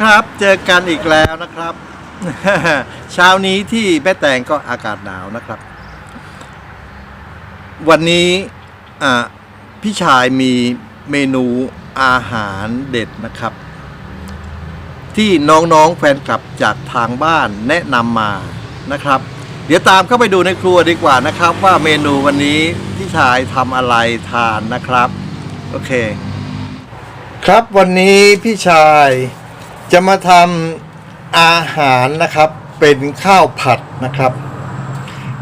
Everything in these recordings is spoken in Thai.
ครับเจอกันอีกแล้วนะครับ เช้านี้ที่แม่แตงก็อากาศหนาวนะครับ วันนี้พี่ชายมีเมนูอาหารเด็ดนะครับ ที่น้องๆแฟนคลับจากทางบ้านแนะนำมานะครับ เดี๋ยวตามเข้าไปดูในครัวดีกว่านะครับ ว่าเมนูวันนี้พี่ชายทำอะไรทานนะครับ โอเค ครับวันนี้พี่ชาย จะมาทำอาหารนะครับเป็นข้าวผัดนะครับ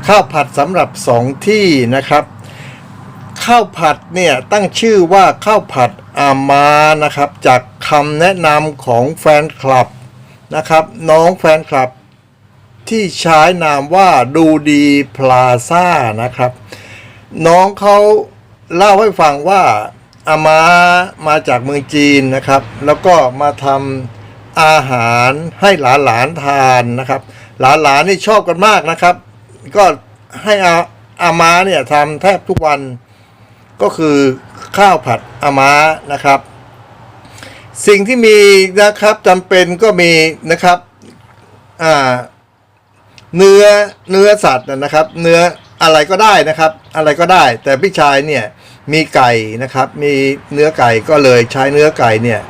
ข้าวผัดสำหรับสองที่นะครับ ข้าวผัดเนี่ยตั้งชื่อว่าข้าวผัดอามานะครับ จากคำแนะนำของแฟนคลับนะครับ น้องแฟนคลับที่ใช้นามว่าดูดีพลาซ่านะครับ น้องเขาเล่าให้ฟังว่าอามามาจากเมืองจีนนะครับ แล้วก็มาทำ อาหารให้หลานๆทานนะครับ หลานๆนี่ชอบกันมากนะครับ ก็ให้อาอามาเนี่ยทำแทบทุกวันก็คือข้าวผัดอามานะครับ สิ่งที่มีนะครับจำเป็นก็มีนะครับอ่าเนื้อเนื้อสัตว์นะครับ เนื้ออะไรก็ได้นะครับ อะไรก็ได้ แต่พี่ชายเนี่ยมีไก่นะครับ มีเนื้อไก่ก็เลยใช้เนื้อไก่เนี่ย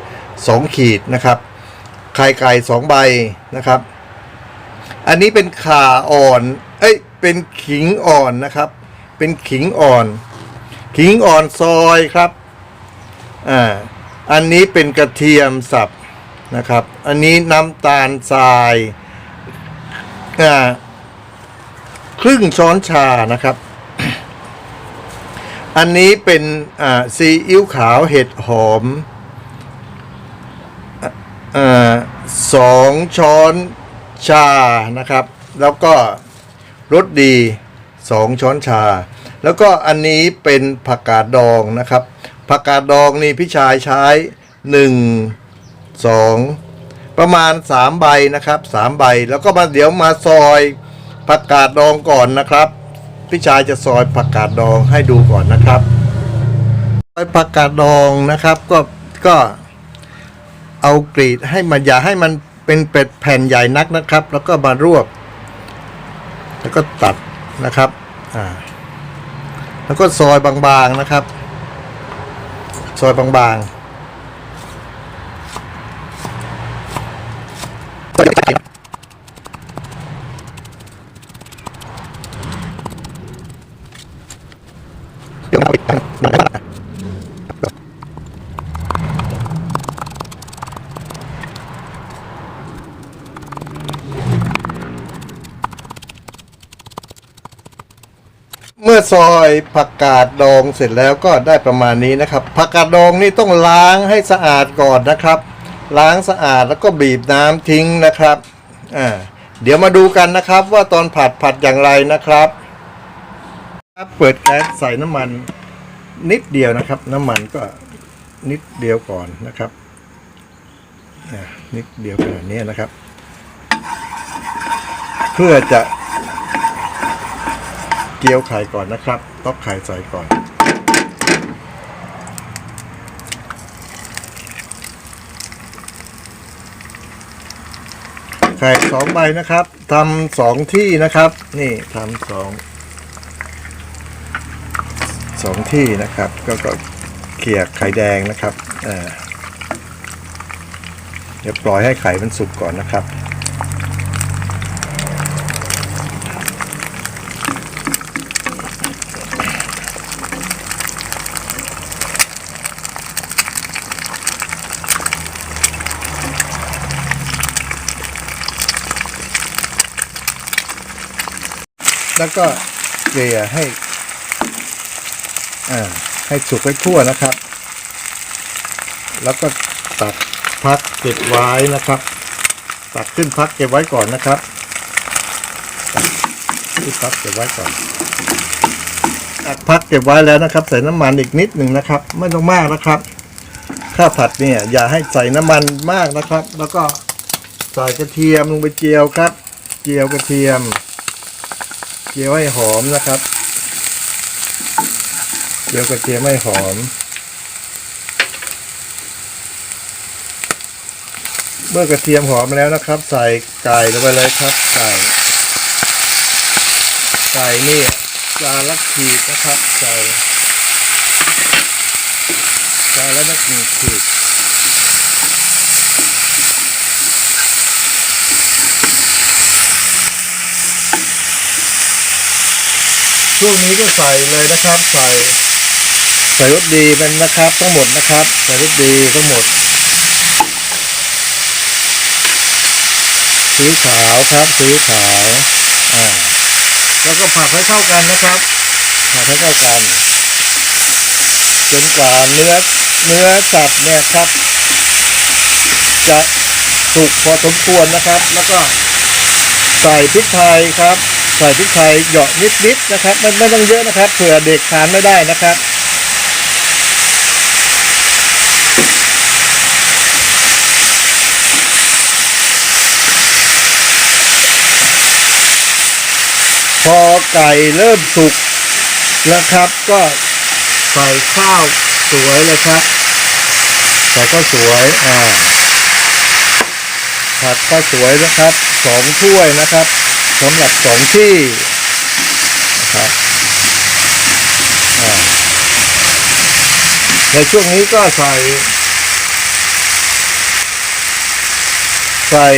สองขีดนะครับ ไข่ไก่สองใบนะครับ อันนี้เป็นขาอ่อน เอ้ย เป็นขิงอ่อนนะครับ เป็นขิงอ่อน ขิงอ่อนซอยครับ อ่า อันนี้เป็นกระเทียมสับนะครับ อันนี้น้ำตาลทราย อ่า ครึ่งช้อนชานะครับ อันนี้เป็น อ่า ซีอิ๊วขาวเห็ดหอม สองช้อนชานะครับ แล้วก็รสดีสองช้อนชา แล้วก็อันนี้เป็นผักกาดดองนะครับผักกาดดองนี่พี่ชายใช้หนึ่งสองประมาณ3ใบนะครับ3ใบแล้วก็มาเดี๋ยวมาซอยผักกาดดองก่อนนะครับพี่ชายจะซอยผักกาดดองให้ดูก่อนนะครับซอยผักกาดดองนะครับก็ก็ เอากรีดให้มันอย่าให้มันเป็นเป็ดแผ่นใหญ่นักนะครับ แล้วก็มารวบ แล้วก็ตัดนะครับอ่าแล้วก็ซอยบางๆนะครับ ซอยบางๆ เดี๋ยวเอาอีกหน่อยนะ เมื่อซอยผักกาดดองเสร็จแล้วก็ได้ประมาณนี้นะครับ ผักกาดดองนี่ต้องล้างให้สะอาดก่อนนะครับ ล้างสะอาดแล้วก็บีบน้ำทิ้งนะครับอ่าเดี๋ยวมาดูกันนะครับว่าตอนผัดผัดอย่างไรนะครับครับเปิดแก๊สใส่น้ำมันนิดเดียวนะครับ น้ำมันก็นิดเดียวก่อนนะครับนิดเดียวขนาดนี้นะครับ เพื่อจะ เกี๊ยวไข่ก่อนนะครับต้องไข่ใส่ก่อน ไข่สองใบนะครับทำสองที่นะครับ นี่ทำสองสองที่นะครับ ก็ก็เขี่ยไข่แดงนะครับอ่าเดี๋ยวปล่อยให้ไข่มันสุกก่อนนะครับ แล้วก็เกลี่ยให้อ่าให้สุกให้ทั่วนะครับ แล้วก็ตักพักเก็บไว้นะครับ ตักขึ้นพักเก็บไว้ก่อนนะครับขึ้นพักเก็บไว้ก่อนตักพักเก็บไว้แล้วนะครับ ใส่น้ำมันอีกนิดหนึ่งนะครับ ไม่ต้องมากนะครับ ข้าวผัดเนี่ย อย่าให้ใส่น้ำมันมากนะครับ แล้วก็ใส่กระเทียมลงไปเจียวครับ เจียวกระเทียม เจียวให้หอมนะครับ เจียวกระเทียมให้หอม เมื่อกระเทียมหอมแล้วนะครับ ใส่ไก่ลงไปเลยครับไก่ไก่นี่จานละขีดนะครับใส่จานละนักหนึ่งขีด ช่วงนี้ก็ใส่เลยนะครับ ใส่ใส่รสดีเป็นนะครับ ทั้งหมดนะครับ ใส่รสดีทั้งหมดสีขาวครับสีขาวอ่าแล้วก็ผัดให้เข้ากันนะครับผัดให้เข้ากันจนกว่าเนื้อเนื้อสัตว์เนี่ยครับ จะสุกพอสมควรนะครับ แล้วก็ใส่พริกไทยครับ ใส่พริกไทยเหยาะนิดๆนะครับไม่ไม่ต้องเยอะนะครับเผื่อเด็กทานไม่ได้นะครับพอไก่เริ่มสุกแล้วครับ ก็ใส่ข้าวสวยเลยครับใส่ข้าวสวยอ่าผัดข้าวสวยนะครับสองถ้วยนะครับ สำหรับสองที่นะครับในช่วงนี้ก็ใส่ ใส่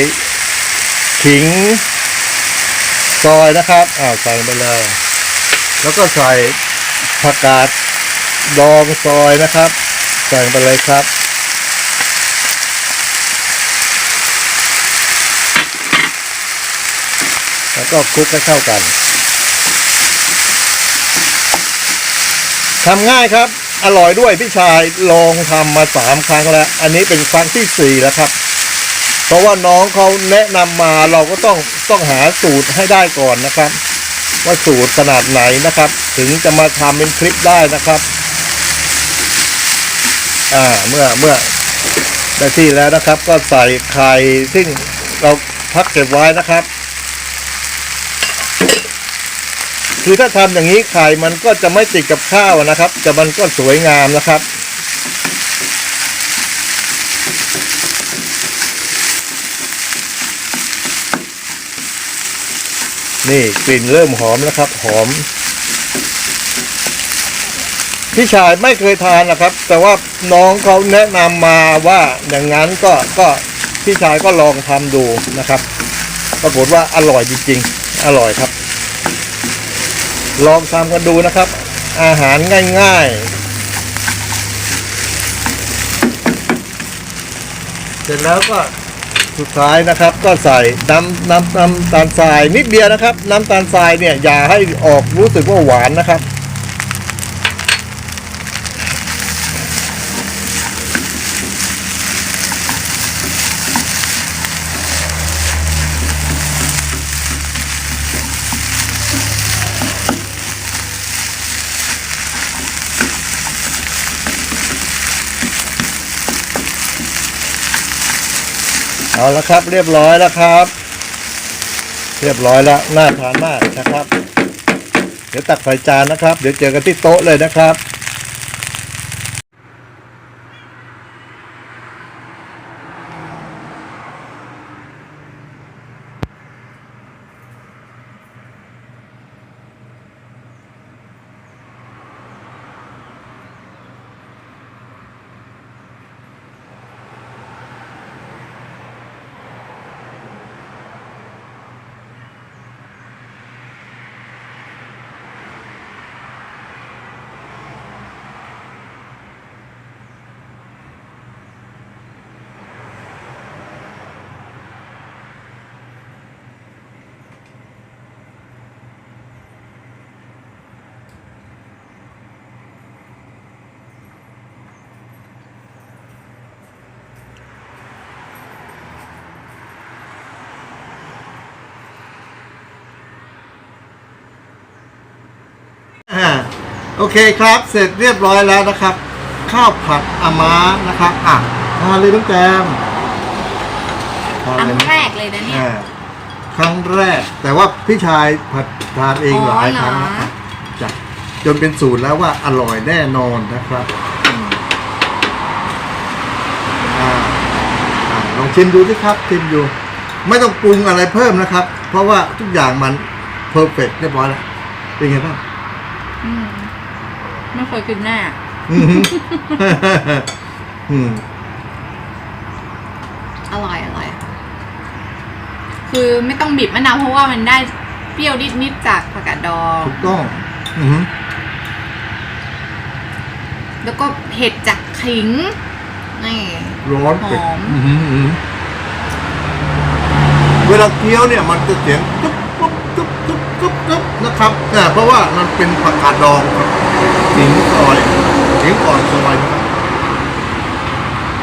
ขิงซอยนะครับอ้าวใส่ไปเลย แล้วก็ใส่ผักกาดดองซอยนะครับ ใส่ไปเลยครับ แล้วก็คลุกให้เข้ากันทำง่ายครับ อร่อยด้วยพี่ชายลองทำมาสามครั้งแล้ว อันนี้เป็นครั้งที่สี่แล้วครับ เพราะว่าน้องเขาแนะนำมาเราก็ต้องต้องหาสูตรให้ได้ก่อนนะครับ ว่าสูตรขนาดไหนนะครับ ถึงจะมาทำเป็นคลิปได้นะครับ อ่าเมื่อเมื่อได้ที่แล้วนะครับ ก็ใส่ไข่ซึ่งเราพักเก็บไว้นะครับ คือถ้าทำอย่างนี้ไข่มันก็จะไม่ติดกับข้าวนะครับแต่มันก็สวยงามนะครับ นี่กลิ่นเริ่มหอมแล้วครับ หอม พี่ชายไม่เคยทานนะครับ แต่ว่าน้องเขาแนะนำมาว่าอย่างนั้นก็ก็พี่ชายก็ลองทำดูนะครับ ปรากฏว่าอร่อยจริงๆ อร่อยครับ ลองทำกันดูนะครับ อาหารง่ายๆ เสร็จแล้วก็สุดท้ายนะครับก็ใส่น้ำน้ำน้ำตาลทรายนิดเดียวนะครับ น้ำตาลทรายเนี่ยอย่าให้ออกรู้สึกว่าหวานนะครับ เอาละครับเรียบร้อยแล้วครับ เรียบร้อยแล้วน่าทานมากนะครับ เดี๋ยวตักใส่จานนะครับ เดี๋ยวเจอกันที่โต๊ะเลยนะครับ อ่า โอเคครับ เสร็จเรียบร้อยแล้วนะครับ ข้าวผัดอาม้านะครับอะทานเลยน้องแจมทานครั้เลงยนะแรกเลยนะเนี่ย อ่าครั้งแรก แต่ว่าพี่ชายผัดทานเองอ๋อหลายครั้งเหรอนะครับจ้ะจนเป็นสูตรแล้วว่าอร่อยแน่นอนนะครับอืมอ่าอ่าลองชิมดูสิครับชิมดูไม่ต้องปรุงอะไรเพิ่มนะครับ เพราะว่าทุกอย่างมันเพอร์เฟกเรียบร้อยแล้วเป็นไงบ้างอืม ไม่เคยกินแน่อืมอืมอร่อยอร่อย คือไม่ต้องบีบมะนาวเพราะว่ามันได้เปรี้ยวนิดๆจากผักกาดดอง ถูกต้อง อืมแล้วก็เผ็ดจากขิง นี่ ร้อนเป็ดหอม อื้อหืออื้อหือเวลาเคี้ยวเนี่ยมันจะเสียงจุ๊บจุ๊บจุ๊บจุ๊บจุ๊บจุ๊บนะครับอ่าเพราะว่ามันเป็นผักกาดดองครับ ขิงซอยขิงอ่อนซอย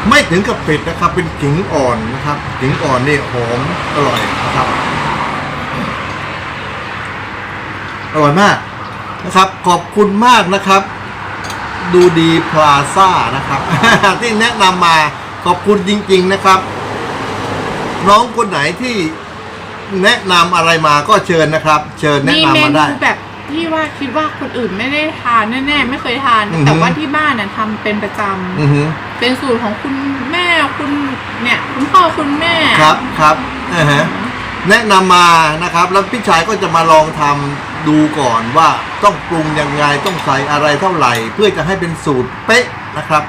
ไม่ถึงกับเป็ดนะครับ เป็นขิงอ่อนนะครับขิงอ่อนนี่หอมอร่อยนะครับอร่อยมากนะครับ ขอบคุณมากนะครับ ดูดีพลาซ่านะครับ ที่แนะนำมาขอบคุณจริง ๆนะครับ น้องคนไหนที่แนะนำอะไรมาก็เชิญนะครับ เชิญแนะนำมาได้แบบ ที่ว่าคิดว่าคนอื่นไม่ได้ทานแน่ๆไม่เคยทาน อือฮึ แต่ว่าที่บ้านน่ะทำเป็นประจอือหือำเป็นสูตรของคุณแม่คุณเนี่ย คุณพ่อคุณแม่ครับครับอ่าฮะแนะนำมานะครับ แล้วพี่ชายก็จะมาลองทำดูก่อนว่าต้องปรุงยังไงต้องใส่อะไรเท่าไหร่ เพื่อจะให้เป็นสูตรเป๊ะนะครับ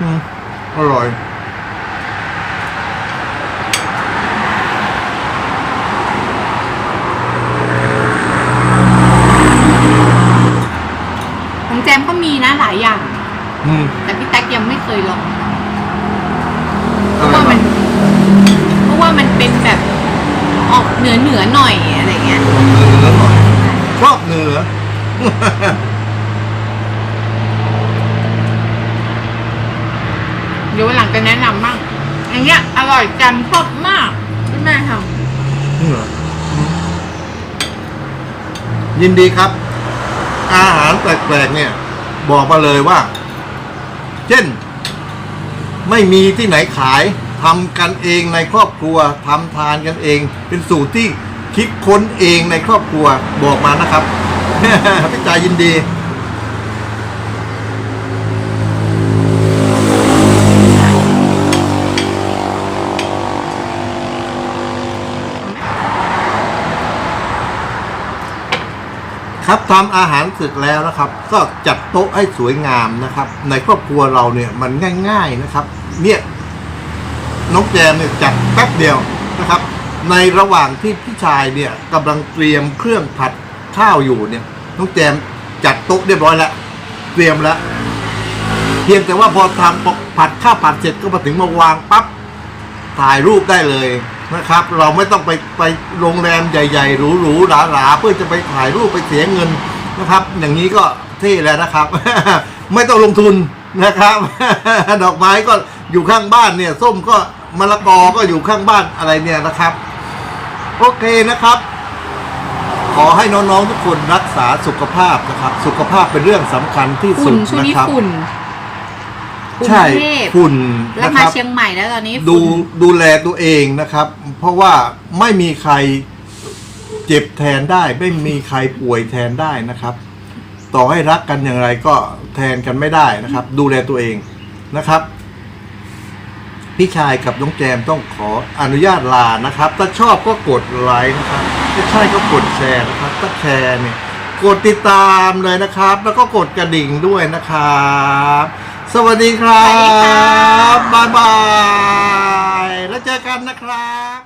อืมอร่อย ของแจมก็มีนะหลายอย่าง อืมแต่พี่แท็กยังไม่เคยลอง เพอราะร่อว่ายมันมากเพราะว่ามันเป็นแบบออกเหนือเหนือๆหน่อยอะไรเงี้ยเนื้อหน่อยชอบเนื้อเดี๋ยววันหลังจะแนะนำบ้างอย่างเงี้ยอร่อยจังชอบมากที่แม่ทยินดีครับ อาหารแปลกๆเนี่ย บอกมาเลยว่า เช่น ไม่มีที่ไหนขายทำกันเองในครอบครัวทำทานกันเอง เป็นสูตรที่คิดค้นเองในครอบครัวบอกมานะครับพี่จายยินดี ครับทำอาหารเสร็จแล้วนะครับ ก็จัดโต๊ะให้สวยงามนะครับ ในครอบครัวเราเนี่ยมันง่าย ๆนะครับ เนี่ยน้องแจมเนี่ยจัดแป๊บเดียวนะครับ ในระหว่างที่พี่ชายเนี่ยกำลังเตรียมเครื่องผัดข้าวอยู่เนี่ย น้องแจมจัดโต๊ะเรียบร้อยแล้วเตรียมแล้วเพียงแต่ว่าพอทำผัดข้าวผัดเสร็จก็มาถึงมาวางปั๊บถ่ายรูปได้เลย นะครับ เราไม่ต้องไปไปโรงแรมใหญ่ๆหรูๆหราๆเพื่อจะไปถ่ายรูปไปเสียเงินนะครับ อย่างนี้ก็เท่แล้วนะครับ ไม่ต้องลงทุนนะครับ ดอกไม้ก็อยู่ข้างบ้านเนี่ย ส้มก็มะละกอก็อยู่ข้างบ้านอะไรเนี่ยนะครับ โอเคนะครับ ขอให้น้องๆทุกคนรักษาสุขภาพนะครับ สุขภาพเป็นเรื่องสำคัญที่สุดช่วงนะนี้ครับฝุ่น กรุงใช่เทพฝุ่นแล้วนะคมารับ เชียงใหม่แล้วตอนนี้ดูฝุ่น ดูแลตัวเองนะครับ เพราะว่าไม่มีใครเจ็บแทนได้ ไม่มีใครป่วยแทนได้นะครับ ต่อให้รักกันอย่างไรก็แทนกันไม่ได้นะครับ ดูแลตัวเองนะครับ พี่ชายกับน้องแจมต้องขออนุญาตลานะครับ ถ้าชอบก็กดไลค์นะครับถ้าใช่ก็กดแชร์นะครับ ถ้าแชร์เนี่ย กดติดตามเลยนะครับ แล้วก็กดกระดิ่งด้วยนะครับ สวัสดีครัสวัสดีค่ะบบ๊ายบาย แล้วเจอกันนะครับ